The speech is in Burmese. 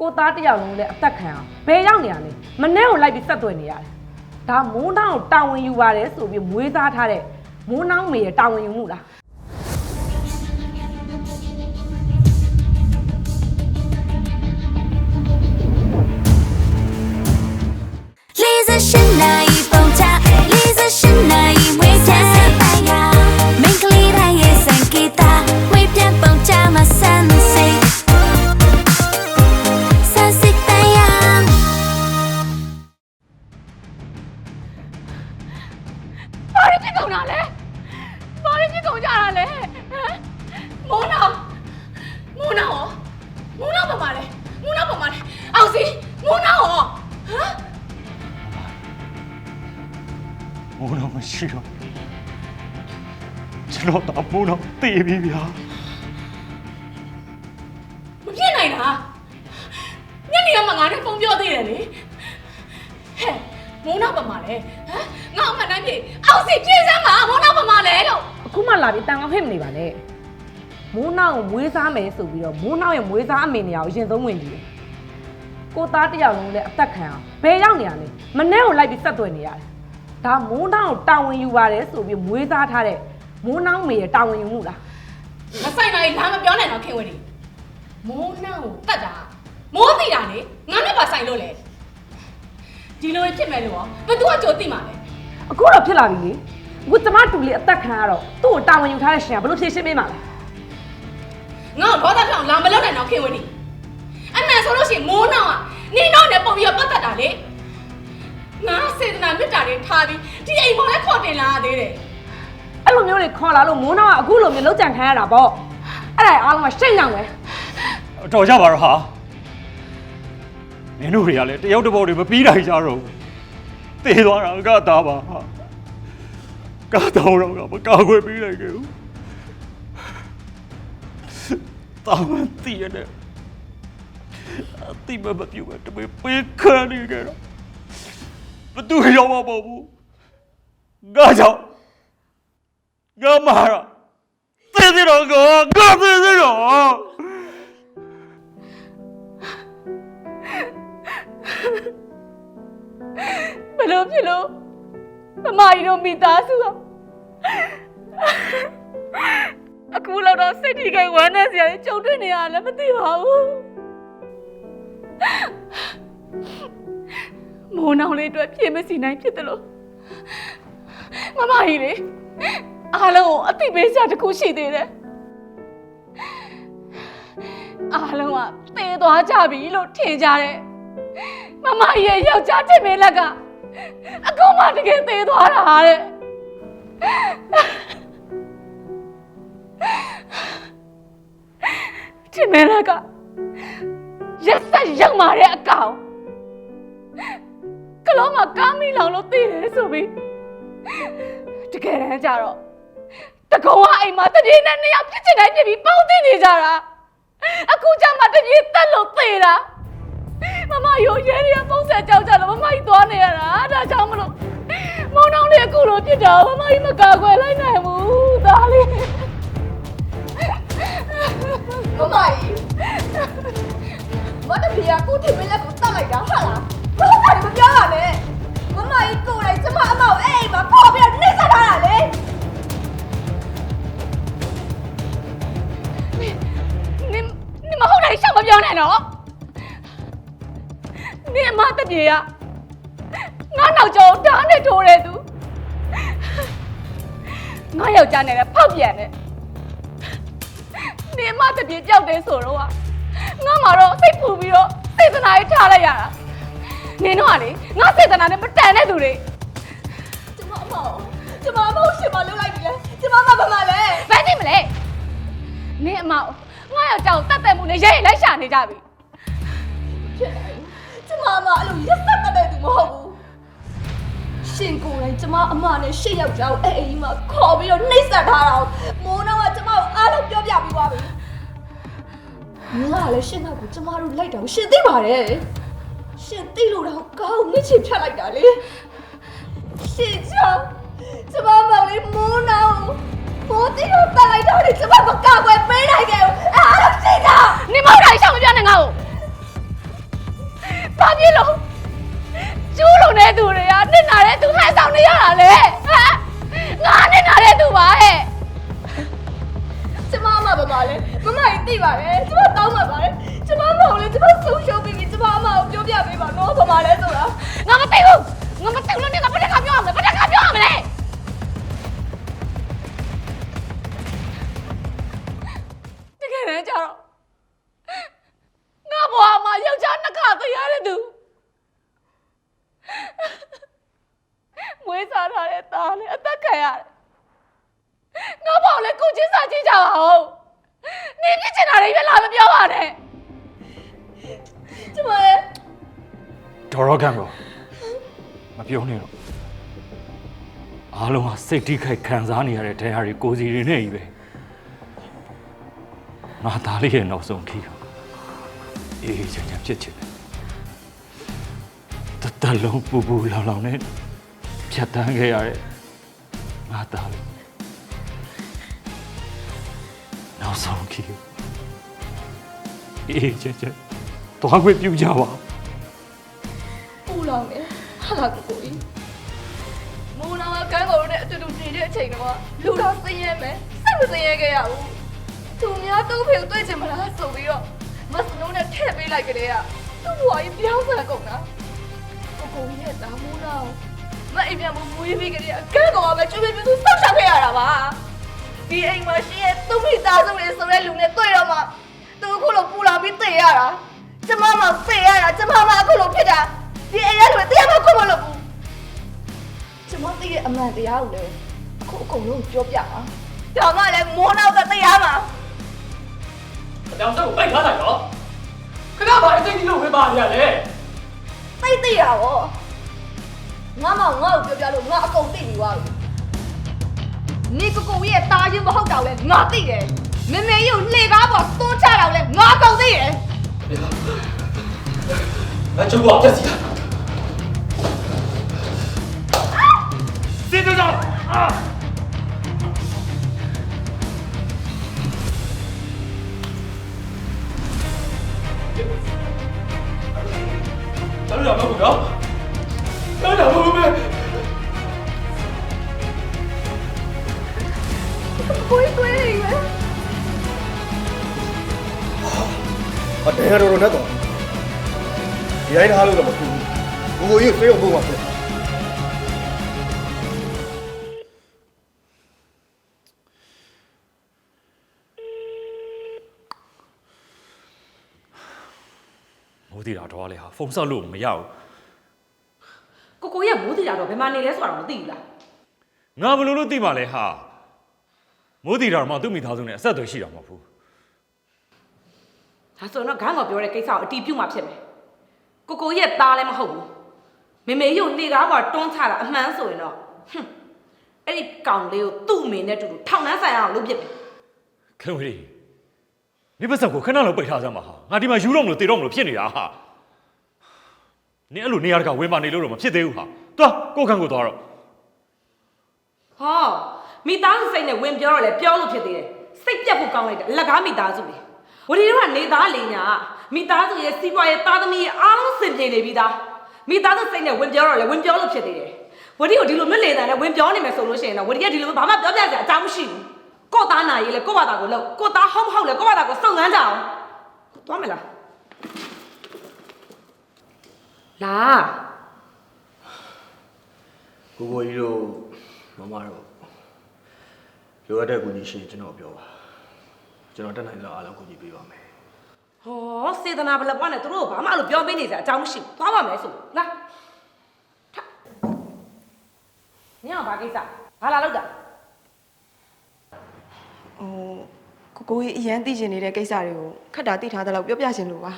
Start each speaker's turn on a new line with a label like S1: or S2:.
S1: ကိုသားတစ်ယောက်လုံးလည်းအသက်ခံအောင်ဘယ်ရောက်နေရလဲမနဲ့ကိုလိုက်ပြီးဆက်သွယ်နေရတယ်ဒါမိုးနှောင်းကိုတာဝန်ယူပါတယ်ဆိုပြီးမွေးစားထားတဲ့မိုးနှောင်းမေရဲ့တာဝန်ယူမှုလား
S2: လေးစရှင်နိုင်
S3: ဘာရဖြစ်ကုန်တာလဲဘာရဖြစ်ကုန်ကြတာလဲဟမ်မိုးနောင်မိုးနောင်ရောမိုးနောင်ပါပါလေမိုးနောင်ပါပါလေအောင်စီမိုးနောင်ရောဟမ်
S4: မိုးတော့မရှိတော့ကျွန်တော်တော့မိုးတော့တည်ပြီဗျာ
S3: မဖြစ်နိုင်တာညနေကမှငါနဲ့ဖုန်းပြောသေးတယ်လေဟဲ့မိုးနောင်ပါပါလေဟမ် ငါအမှန်တိုင်းဖြစ်အောင်စီပြေးစမ်းပါမိုးနောင်ပါပါလေလို့
S1: အခုမှလာပြီးတန်ကောင်းဟစ်မနေပါနဲ့မိုးနှောင်းကိုမွေးစားမယ်ဆိုပြီးတော့မိုးနှောင်းရဲ့မွေးစားအမေနေရာကိုအရင်ဆုံးဝင်ကြည့်တယ်ကိုသားတစ်ယောက်လုံးလည်းအသက်ခံအောင်ဘယ်ရောက်နေရလဲမနဲ့ကိုလိုက်ပြီးဆက်သွယ်နေရတယ်ဒါမိုးနှောင်းကိုတာဝန်ယူပါတယ်ဆိုပြီးမွေးစားထားတဲ့မိုးနှောင်းမေရဲ့တာဝန်ယူမှုလား
S3: မဆိုင်နိုင်လာမပြောနဲ့တော့ခင်ဝရီမိုးနောင်ကိုတတ်တာမိုးသိတာလေငါနဲ့ပါဆိုင်လို့လေဒီလိုဖြစ်မယ်လို့ရောဘယ်သူကကြိုသိမှာလဲ
S1: အခုတော့ဖြစ်လာပြီလေအခုကျမတူလေးအသက်ခံရတော့သူ့ကိုတာဝန်ယူထားတဲ့ရှင်ကဘယ်လိုဖြေရှင်းပေးမှာလဲ
S3: ငါ့ကိုဒေါသထောင်လာမလုပ်နိုင်တော့ခင်ဝရီအမှန်ဆိုလို့ရှိရင်မိုးနောင်ကနင်းတော့နဲ့ပုံပြီးတော့ပတ်သက်တာလေငါစေတနာမေတ္တာတွေထားပြီးဒီအိမ်ပေါ်လည်းခေါ်တင်လာရသေးတယ်
S1: အဲ့လိုမျိုးတွေခေါ်လာလို့မိုးနှောင်းကအခုလိုမျိုးလောက်ကြံခံရတာပေါ့အဲ့ဒါအားလုံးကရှိတ်ရောက်ပဲ
S4: တော်ကြပါတော့ဟာနင်တို့တွေကလည်းတယောက်တစ်ပေါက်တွေမပြီးနိုင်ကြတော့ဘူး တည်သွားတာကသားပါဟာကတော့တော့ကမကောက်ွယ်ပြီးလိုက်ခဲ့ဘူးတာမန်တည်ရတဲ့အတိမမပြုတ်ပဲတမေပေးခါနေကြတော့ဘသူရောက်မှာပေါ့ဘူးငါကြောင့်ငါမာရတည်သေးတော့ကောငါ
S3: မမကြီးတို့မိသားစုကအခုလောက်တော့စိတ်ထိခိုက်ဝမ်းနဲ့စရာကြီးကြုံတွေ့နေရလည်းမသိပါဘူးမိုးနောင်လေးအတွက်ပြေမစီနိုင်ဖြစ်တယ်လို့မမကြီးလေအားလုံးကိုအသိပေးစရာတစ်ခုရှိသေးတယ်အားလုံးကသေသွားကြပြီလို့ထင်ကြတယ်မမကြီးရဲ့ယောက်ျားတင်မေလက်က အခုမှတကယ်သေးသွားတာတဲ့ဒီမဲလကရက်ဆက်ရောက်มาတဲ့အကောင်ကလုံးမှာကားမီလောင်လို့သိတယ်ဆိုပြီးတကယ်တမ်းကျတော့တကုံကအိမ်မှာတတိနဲ့နှစ်ယောက်ဖြစ်ချင်တိုင်းဖြစ်ပြီးပေါင်းသိနေကြတာအခုကျမှတတိတက်လို့သိတာ မမရိုးရဲရဲပုံစံကြောက်ကြလို့မမကြီးသွားနေရတာဒါကြောင့်မလို့မုံနှောင်းလေးအခုလိုဖြစ်တော့မမကြီးမကာကွယ်လိုက်နိုင်ဘူးသားလေး
S5: မမကြီးမတပီကကိုတင်မလက်ကိုတတ်လိုက်တာဟာလားဘာလို့လဲမပြောပါနဲ့မမကြီးကိုယ်တိုင်ကျမအမောက်အဲ့အိမ်မှာပေါ်ပြီးတော့နှိမ့်ဆက်ထားတာလေ
S3: နင်နင်မဟုတ်တိုင်းရှောက်မပြောနဲ့နော် နင်အမတပြေကငါနောက်ကျောင်းဓာတ်နဲ့ထိုးတဲ့သူငါယောက်ျားနဲ့လည်းဖောက်ပြန်တယ်နင်အမတပြေကြောက်တယ်ဆိုတော့ကငါမှတော့စိတ်ပူပြီးတော့စေတနာရေးထားလိုက်ရတာနင်တို့ကလေငါစေတနာနဲ့မတန်တဲ့သူတွေ
S5: ကျမအမောက်ကျမအမောက်ရှင်မလုပ်လိုက်ပြီလေကျမမဘာမှလဲ
S3: ဘယ်သိမလဲနင်အမငါယောက်ျားကိုတတ်တယ်မှုနဲ့ရဲရဲလိုက်ရှာနေကြပြီ
S5: ဖြစ်တယ်ကျ မအမအဲ့လိုရက်ဆက်တဲ့သူမဟုတ်ဘူးရှင်ကိုယ်တိုင်ကျမအမနဲ့ရှေ့ယောက်ျားကိုအဲ့အိမ်မှာခေါ်ပြီးတော့နှိမ့်ဆက်ထားတာမိုးနောကကျမကိုအားလုံးပြောပြပြီးသွားပြီငါလည်းရှင်းတော့ကိုကျမတို့လိုက်တော့ရှင်သိပါတယ်ရှင်သိလို့တော့ကောင်းမြစ်ချဖြတ်လိုက်တာလေရှင်ကြောင့်ကျမမောင်လေးမိုးနောမိုးတီတော့တက်လိုက်တော့လေကျမမကောက်ွယ်ပေးနိုင်ခဲ့ဘူးအဲ့အားလုံးရှင်ကြောင့်
S3: နင်မဟုတ်တိုင်းရှောက်မပြောနဲ့ငါ့ကို ဘာဖြစ်လို့ကျူးလုံတဲ့သူတွေကနစ်နာတဲ့သူဟန်ဆောင်နေရတာလေဟမ်ငါနစ်နာတဲ့သူပါဟဲ့
S5: ကျမအမပါပါလေမမကြီးသိပါတယ်ကျမတောင်းပါပါတယ်ကျမမဟုတ်လေကျမဆုံးရှုံးပြီးပြီကျမအမကိုပြောပြပေးပါနော်ပါပါလဲဆိုတာ
S3: ငါမသိဘူးငါမသိဘူးလို့နေငါဘယ်တခါပြောရမလဲဘယ်တခါပြောရမလဲတကယ်တမ်းကျတော့ငါဘွားမှာယောက်ျားနှစ်ခါသိရတဲ့သူမွေးစားထားတဲ့သားလေးအသက်ခံရတယ်ငါဘောင်လဲကို ချင်းစာကြည့်ကြပါဦးနေပြစ်ချင်တာတွေပဲလာမပြောပါနဲ့
S5: ကျမရဲ့
S4: ဒေါ်ရောကန်ကိုမပြောနဲ့တော့အားလုံးကစိတ်ထိခိုက်ခံစားနေရတဲ့တရားတွေကိုယ်စီတွေနဲ့ကြီးပဲငါသားလေးရဲ့နောက်ဆုံးခီးတော့အေးအေးချမ်းချမ်းဖြစ်ချင်တယ်တတလုံးပူပူလောင်လောင်နဲ့ဖြတ်တန်းခဲ့ရတဲ့ငါသားလေး နောက်ဆုံးခီးအေးအေးချမ်းချမ်းသွားခွင့်ပြုကြပါ
S5: ပူလောင်နေဟာလာကိုကိုကြီးမိုးနောင်ကကန်းကုန်နဲ့အတူတူနေတဲ့အချိန်တော့လူတော်စင်းရဲမယ်စိတ်မစင်းရဲခဲ့ရဘူးသူများသူ့ဖေကိုတွေ့ချင်မလားဆိုပြီးတော့မစနိုးနဲ့ထည့်ပေးလိုက်ကြတဲ့ကသူ့ဘွားကြီးပြောင်းစားကုန်တာကိုကိုကြီးရဲ့တာမိုးနောင်မအိမ်ပြန်မမွေးပြီးကြတဲ့ကန်းကုန်ကပဲကျွေးပြီးသူစောက်ရှောက်ခဲ့ရတာပါ ဒီအိမ်မှာရှိရဲ့သူ့မိသားစုတွေဆိုတဲ့လူနဲ့တွေ့တော့မှသူအခုလိုပူလာပြီးသိရတာကျမမှသိရတာကျမမှအခုလိုဖြစ်တာဒီအိမ်ရဲ့လူတွေတရားမခုမလို့ဘူးကျမသိရဲ့အမှန်တရားကိုလည်းအခုအကုန်လုံးပြောပြပါဒါမှလည်းမိုးနောက်ကတရားမှာ
S6: အတောင်ဆက်ကိုပိုက်ထားလိုက်တော့ခဏပါအသိကြီးလို့ဝင်ပါရလေ
S5: သိသိရပါငါမငါ့ကိုပြောပြလို့ငါအကုန်သိနေသွားပြီ နေကိုကိုရဲ့တာရင်မဟုတ်တော့လဲငါသိတယ်မမေကြီးကိုလှေကားပေါ်သွန်းချတော့လဲငါအကုန်သိတယ်
S6: ငါကျုပ်ကပြက်စီတာ
S4: စစ်တို့တော့အာ
S6: ကျွန်တော်ရမဟုတ်ဘူးနော် ကျွန်တော်ရမဟုတ်ဘူး
S5: ကိုယ်ကိုယ်လေးပဲ
S7: အတဲရတော်တော်နဲ့တော့ဒီတိုင်းထားလို့တော့မဖြစ်ဘူးကိုကိုကြီးကိုစေးအောင်ပို့ပါဆို
S4: မိုးတီတာတော့လေဟာဖုန်းဆက်လို့မရဘူး
S1: ကိုကိုရဲ့မိုးတီတာတော့ဘယ်မှာနေလဲဆိုတာတော့မသိဘူးလား
S4: ငါဘယ်လိုလုပ်သိမှလဲဟာ မိုးတီတာတော့မှသူ့မိသားစုနဲ့အဆက်အသွယ်ရှိတာမဟုတ်ဘူး
S1: ဒါဆိုတော့ခေါင်းကပြောတဲ့ကိစ္စကိုအတီးပြုတ်မှဖြစ်မယ်ကိုကိုရဲ့သားလည်းမဟုတ်ဘူးမေမေရုပ်နေကားကတွန်းချတာအမှန်ဆိုရင်တော့ဟွန်းအဲ့ဒီကောင်လေးကိုသူ့အမေနဲ့တူတူထောင်နှန်းဆိုင်အောင်လုပ်ပြစ်မယ်
S4: ခင်ဝေးနေပါစက်ကိုခဏလောက်ပိတ်ထားစမ်းပါဟာငါဒီမှာယူတော့မလို့တေတော့မလို့ဖြစ်နေတာဟာနင်အဲ့လိုနေရာတကာဝင်ပါနေလို့တော့မဖြစ်သေးဘူးဟာတွားကိုယ့်ခန့်ကိုသွားတော့
S1: ဟော မိသားစုစိတ်နဲ့ဝင်ပြောတော့လေပြောလို့ဖြစ်သေးတယ်စိတ်ပြတ်ဖို့ကောင်းလိုက်တယ်အလကားမိသားစုလေဝဒီတို့ကနေသားလေညာမိသားစုရဲ့စီးပွားရေးသားသမီးရဲ့အားလုံးစင်ပြေနေပြီသားမိသားစုစိတ်နဲ့ဝင်ပြောတော့လေဝင်ပြောလို့ဖြစ်သေးတယ်ဝဒီကိုဒီလိုလွတ်လေတန်နဲ့ဝင်ပြောနေမယ်ဆိုလို့ရှိရင်တော့ဝဒီကဒီလိုဘာမှပြောပြစရာအကြောင်းမရှိဘူးကို့သားနာရေးလေကို့ဘာသာကိုလောက်ကို့သားဟုတ်မဟုတ်လေကို့ဘာသာကိုစုံစမ်းကြအောင်သွားမလားလာ
S7: ကိုကိုကြီးတို့မမတို့ လိုအပ်တဲ့ကူညီရှင်ကျွန်တော်ပြောပါကျွန်တော်တက်နိုင်လောက်အားလုံးကူညီပေးပါမယ်
S1: ဟောစေတနာဘလပွားနဲ့သူတို့ကဘာမှအဲ့လိုပြောပေးနေစရာအကြောင်းမရှိဘူးသွားပါမယ်ဆိုလာထညောင်ဘာကိစ္စဘာလာလောက်တာ
S8: ဟိုကိုကိုကြီးအရန်သိကျင်နေတဲ့ကိစ္စတွေကိုခက်တာသိထားတဲ့လောက်ပြောပြရှင်လို့ပါ